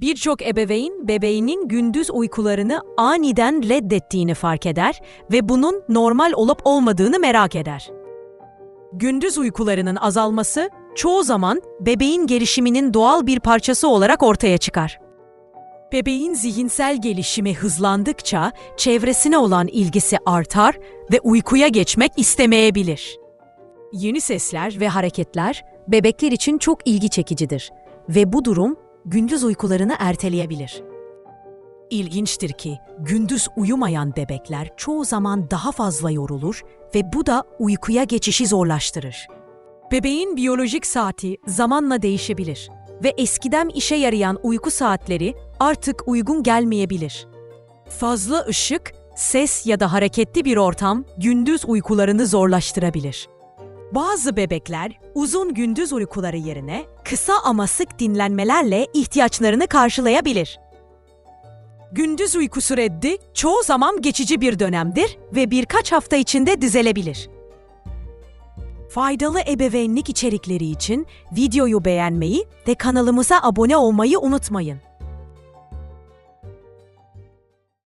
Birçok ebeveyn bebeğinin gündüz uykularını aniden reddettiğini fark eder ve bunun normal olup olmadığını merak eder. Gündüz uykularının azalması çoğu zaman bebeğin gelişiminin doğal bir parçası olarak ortaya çıkar. Bebeğin zihinsel gelişimi hızlandıkça çevresine olan ilgisi artar ve uykuya geçmek istemeyebilir. Yeni sesler ve hareketler bebekler için çok ilgi çekicidir ve bu durum gündüz uykularını erteleyebilir. İlginçtir ki gündüz uyumayan bebekler çoğu zaman daha fazla yorulur ve bu da uykuya geçişi zorlaştırır. Bebeğin biyolojik saati zamanla değişebilir ve eskiden işe yarayan uyku saatleri artık uygun gelmeyebilir. Fazla ışık, ses ya da hareketli bir ortam gündüz uykularını zorlaştırabilir. Bazı bebekler uzun gündüz uykuları yerine kısa ama sık dinlenmelerle ihtiyaçlarını karşılayabilir. Gündüz uykusu reddi çoğu zaman geçici bir dönemdir ve birkaç hafta içinde düzelebilir. Faydalı ebeveynlik içerikleri için videoyu beğenmeyi ve kanalımıza abone olmayı unutmayın.